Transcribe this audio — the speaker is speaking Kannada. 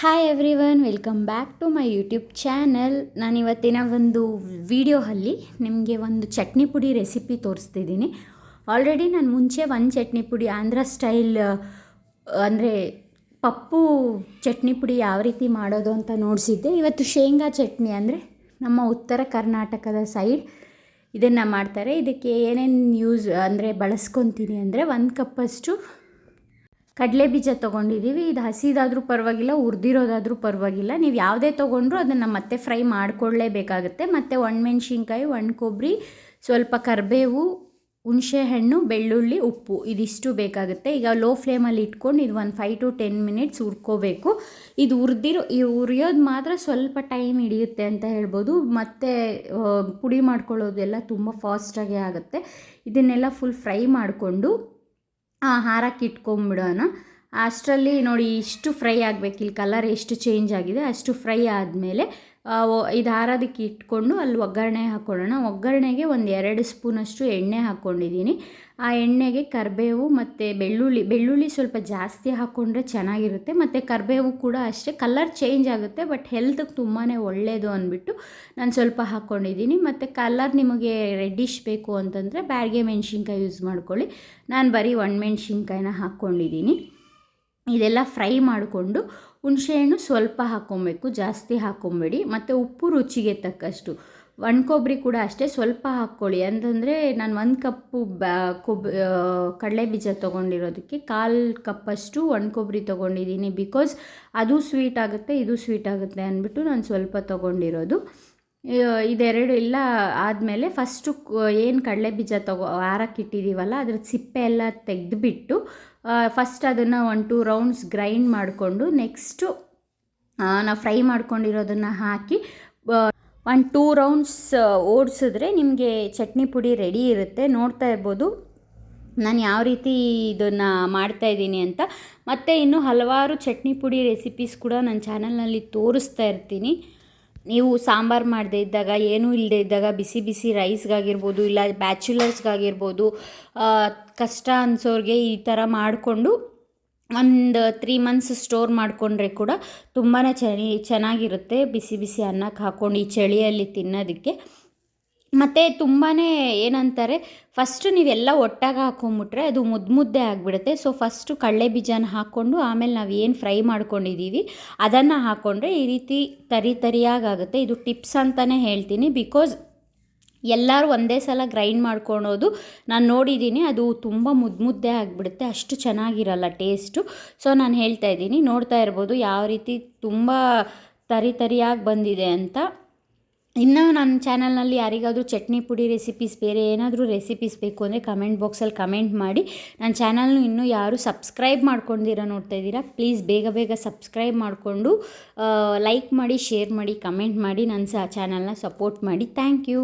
Hi everyone welcome back to my YouTube channel ನಾನು ಇವತ್ತಿನ ಒಂದು ವಿಡಿಯೋದಲ್ಲಿ ನಿಮಗೆ ಒಂದು ಚಟ್ನಿ ಪುಡಿ ರೆಸಿಪಿ ತೋರಿಸ್ತಿದ್ದೀನಿ. ಆಲ್ರೆಡಿ ನಾನು ಮುಂಚೆ ಒಂದು ಚಟ್ನಿ ಪುಡಿ ಆಂಧ್ರ ಸ್ಟೈಲ್ ಅಂದರೆ ಪಪ್ಪು ಚಟ್ನಿ ಪುಡಿ ಯಾವ ರೀತಿ ಮಾಡೋದು ಅಂತ ನೋಡಿಸಿದ್ದೆ. ಇವತ್ತು ಶೇಂಗಾ ಚಟ್ನಿ ಅಂದರೆ ನಮ್ಮ ಉತ್ತರ ಕರ್ನಾಟಕದ ಸೈಡ್ ಇದನ್ನು ಮಾಡ್ತಾರೆ. ಇದಕ್ಕೆ ಏನೇನು ಯೂಸ್ ಅಂದರೆ ಬಳಸ್ಕೊತೀನಿ ಅಂದರೆ ಒಂದು ಕಪ್ಪಷ್ಟು ಕಡಲೆ ಬೀಜ ತೊಗೊಂಡಿದ್ದೀವಿ ಇದು ಹಸಿದಾದರೂ ಪರವಾಗಿಲ್ಲ ಹುರಿದಿರೋದಾದರೂ ಪರವಾಗಿಲ್ಲ. ನೀವು ಯಾವುದೇ ತೊಗೊಂಡ್ರೂ ಅದನ್ನು ಮತ್ತೆ ಫ್ರೈ ಮಾಡಿಕೊಳ್ಳೇಬೇಕಾಗುತ್ತೆ. ಮತ್ತು ಒಣಮೆಣ್ಸಿನ್ಕಾಯಿ ಒಣ ಕೊಬ್ಬರಿ ಸ್ವಲ್ಪ ಕರಿಬೇವು ಹುಣಸೆಹಣ್ಣು ಬೆಳ್ಳುಳ್ಳಿ, ಉಪ್ಪು ಇದಿಷ್ಟು ಬೇಕಾಗುತ್ತೆ. ಈಗ ಲೋ ಫ್ಲೇಮಲ್ಲಿ ಇಟ್ಕೊಂಡು ಇದು ಒಂದು ಫೈವ್ ಟು ಟೆನ್ ಮಿನಿಟ್ಸ್ ಹುರ್ಕೋಬೇಕು. ಇದು ಹುರಿದಿರೋ ಈ ಹುರಿಯೋದು ಮಾತ್ರ ಸ್ವಲ್ಪ ಟೈಮ್ ಹಿಡಿಯುತ್ತೆ ಅಂತ ಹೇಳ್ಬೋದು. ಮತ್ತು ಪುಡಿ ಮಾಡ್ಕೊಳ್ಳೋದೆಲ್ಲ ತುಂಬ ಫಾಸ್ಟಾಗೇ ಆಗುತ್ತೆ. ಇದನ್ನೆಲ್ಲ ಫುಲ್ ಫ್ರೈ ಮಾಡಿಕೊಂಡು ಹಾರಕ್ಕೆ ಇಟ್ಕೊಂಬಿಡೋಣ. ಅಷ್ಟರಲ್ಲಿ ನೋಡಿ ಇಷ್ಟು ಫ್ರೈ ಆಗಬೇಕು ಇಲ್ಲಿ ಕಲರ್ ಎಷ್ಟು ಚೇಂಜ್ ಆಗಿದೆ ಅಷ್ಟು ಫ್ರೈ ಆದಮೇಲೆ ಇದು ಹಾರೋದಕ್ಕೆ ಇಟ್ಕೊಂಡು ಅಲ್ಲಿ ಒಗ್ಗರಣೆ ಹಾಕ್ಕೊಳ್ಳೋಣ ಒಗ್ಗರಣೆಗೆ ಒಂದು ಎರಡು ಸ್ಪೂನಷ್ಟು ಎಣ್ಣೆ ಹಾಕ್ಕೊಂಡಿದ್ದೀನಿ ಆ ಎಣ್ಣೆಗೆ ಕರಿಬೇವು ಮತ್ತು ಬೆಳ್ಳುಳ್ಳಿ ಬೆಳ್ಳುಳ್ಳಿ ಸ್ವಲ್ಪ ಜಾಸ್ತಿ ಹಾಕ್ಕೊಂಡ್ರೆ ಚೆನ್ನಾಗಿರುತ್ತೆ. ಮತ್ತು ಕರಿಬೇವು ಕೂಡ ಅಷ್ಟೇ. ಕಲರ್ ಚೇಂಜ್ ಆಗುತ್ತೆ ಬಟ್ ಹೆಲ್ತ್ಗೆ ತುಂಬಾ ಒಳ್ಳೆಯದು ಅಂದ್ಬಿಟ್ಟು ನಾನು ಸ್ವಲ್ಪ ಹಾಕ್ಕೊಂಡಿದ್ದೀನಿ ಮತ್ತು ಕಲರ್ ನಿಮಗೆ ರೆಡ್ಡಿಶ್ ಬೇಕು ಅಂತಂದರೆ ಬ್ಯಾಡಿಗೆ ಮೆಣಸಿನ್ಕಾಯಿ ಯೂಸ್ ಮಾಡ್ಕೊಳ್ಳಿ. ನಾನು ಬರೀ ಒಣಮೆಣ್ಸಿನ್ಕಾಯಿನ ಹಾಕ್ಕೊಂಡಿದ್ದೀನಿ ಇದೆಲ್ಲ ಫ್ರೈ ಮಾಡಿಕೊಂಡು ಹುಣಸೆಹಣ್ಣು ಸ್ವಲ್ಪ ಹಾಕ್ಕೊಬೇಕು ಜಾಸ್ತಿ ಹಾಕ್ಕೊಬೇಡಿ ಮತ್ತು ಉಪ್ಪು ರುಚಿಗೆ ತಕ್ಕಷ್ಟು. ಒಣ ಕೊಬ್ಬರಿ ಕೂಡ ಅಷ್ಟೇ, ಸ್ವಲ್ಪ ಹಾಕ್ಕೊಳ್ಳಿ. ಅಂತಂದರೆ ನಾನು ಒಂದು ಕಪ್ಪು ಬ್ಯಾ, ಕೊಬ್ ಕಡಲೆ ಬೀಜ ತೊಗೊಂಡಿರೋದಕ್ಕೆ ಕಾಲು ಕಪ್ಪಷ್ಟು ಒಣ ಕೊಬ್ಬರಿ ತೊಗೊಂಡಿದ್ದೀನಿ. ಬಿಕಾಸ್ ಅದು ಸ್ವೀಟ್ ಆಗುತ್ತೆ, ಇದು ಸ್ವೀಟ್ ಆಗುತ್ತೆ ಅಂದ್ಬಿಟ್ಟು ನಾನು ಸ್ವಲ್ಪ ತೊಗೊಂಡಿರೋದು. ಇದೆರಡು ಇಲ್ಲ ಆದಮೇಲೆ ಫಸ್ಟು ಏನು ಕಡಲೆ ಬೀಜ ತಗೋ ಇಟ್ಟಿದ್ದೀವಲ್ಲ ಅದ್ರ ಸಿಪ್ಪೆ ಎಲ್ಲ ತೆಗೆದುಬಿಟ್ಟು ಫಸ್ಟ್ ಅದನ್ನು ಒನ್ ಟೂ ರೌಂಡ್ಸ್ ಗ್ರೈಂಡ್ ಮಾಡಿಕೊಂಡು ನೆಕ್ಸ್ಟು ನಾವು ಫ್ರೈ ಮಾಡ್ಕೊಂಡಿರೋದನ್ನು ಹಾಕಿ ಒನ್ ಟೂ ರೌಂಡ್ಸ್ ಓಡಿಸಿದ್ರೆ ನಿಮಗೆ ಚಟ್ನಿ ಪುಡಿ ರೆಡಿ ಇರುತ್ತೆ. ನೋಡ್ತಾ ಇರ್ಬೋದು ನಾನು ಯಾವ ರೀತಿ ಇದನ್ನು ಮಾಡ್ತಾಯಿದ್ದೀನಿ ಅಂತ. ಮತ್ತು ಇನ್ನೂ ಹಲವಾರು ಚಟ್ನಿ ಪುಡಿ ರೆಸಿಪೀಸ್ ಕೂಡ ನನ್ನ ಚಾನಲ್ನಲ್ಲಿ ತೋರಿಸ್ತಾ ಇರ್ತೀನಿ. ನೀವು ಸಾಂಬಾರು ಮಾಡದೇ ಇದ್ದಾಗ, ಏನೂ ಇಲ್ಲದೆ ಇದ್ದಾಗ, ಬಿಸಿ ಬಿಸಿ ರೈಸ್ಗಾಗಿರ್ಬೋದು, ಇಲ್ಲ ಬ್ಯಾಚುಲರ್ಸ್ಗಾಗಿರ್ಬೋದು ಕಷ್ಟ ಅನ್ಸೋರಿಗೆ ಈ ಥರ ಮಾಡಿಕೊಂಡು ಒಂದು ತ್ರೀ ಮಂತ್ಸ್ ಸ್ಟೋರ್ ಮಾಡಿಕೊಂಡ್ರೆ ಕೂಡ ತುಂಬಾ ಚೆನ್ನಾಗಿರುತ್ತೆ. ಬಿಸಿ ಬಿಸಿ ಅನ್ನಕ್ಕೆ ಹಾಕ್ಕೊಂಡು ಈ ಚಳಿಯಲ್ಲಿ ತಿನ್ನೋದಕ್ಕೆ. ಮತ್ತು ತುಂಬಾ ಏನಂತಾರೆ ಫಸ್ಟು ನೀವೆಲ್ಲ ಒಟ್ಟಾಗಿ ಹಾಕೊಂಬಿಟ್ರೆ ಅದು ಮುದ್ದು ಆಗಿಬಿಡುತ್ತೆ. ಸೊ ಫಸ್ಟು ಕಡಲೆ ಬೀಜನ ಹಾಕ್ಕೊಂಡು ಆಮೇಲೆ ನಾವು ಏನು ಫ್ರೈ ಮಾಡ್ಕೊಂಡಿದ್ದೀವಿ ಅದನ್ನು ಹಾಕ್ಕೊಂಡ್ರೆ ಈ ರೀತಿ ತರಿ ತರಿಯಾಗುತ್ತೆ ಇದು ಟಿಪ್ಸ್ ಅಂತಲೇ ಹೇಳ್ತೀನಿ. ಬಿಕಾಸ್ ಎಲ್ಲರೂ ಒಂದೇ ಸಲ ಗ್ರೈಂಡ್ ಮಾಡ್ಕೊಳೋದು ನಾನು ನೋಡಿದ್ದೀನಿ ಅದು ತುಂಬ ಮುದ್ದು ಮುದ್ದೆ ಆಗಿಬಿಡುತ್ತೆ. ಅಷ್ಟು ಚೆನ್ನಾಗಿರಲ್ಲ ಟೇಸ್ಟು. ಸೊ ನಾನು ಹೇಳ್ತಾ ಇದ್ದೀನಿ, ನೋಡ್ತಾ ಇರ್ಬೋದು ಯಾವ ರೀತಿ ತುಂಬ ತರಿ ತರಿಯಾಗಿ ಬಂದಿದೆ ಅಂತ. ಇನ್ನು ನನ್ನ ಚಾನಲ್ನಲ್ಲಿ ಯಾರಿಗಾದರೂ ಚಟ್ನಿ ಪುಡಿ ರೆಸಿಪೀಸ್ ಬೇರೆ ಏನಾದರೂ ರೆಸಿಪೀಸ್ ಬೇಕು ಅಂದರೆ ಕಮೆಂಟ್ ಬಾಕ್ಸಲ್ಲಿ ಕಮೆಂಟ್ ಮಾಡಿ. ನನ್ನ ಚಾನಲ್ನು ಇನ್ನೂ ಯಾರು ಸಬ್ಸ್ಕ್ರೈಬ್ ಮಾಡ್ಕೊಂಡಿರೋ ನೋಡ್ತಾ ಇದ್ದೀರಾ ಪ್ಲೀಸ್ ಬೇಗ ಬೇಗ ಸಬ್ಸ್ಕ್ರೈಬ್ ಮಾಡಿಕೊಂಡು ಲೈಕ್ ಮಾಡಿ ಶೇರ್ ಮಾಡಿ ಕಮೆಂಟ್ ಮಾಡಿ, ನನ್ನ ಸ, ಚಾನಲ್ನ ಸಪೋರ್ಟ್ ಮಾಡಿ. Thank you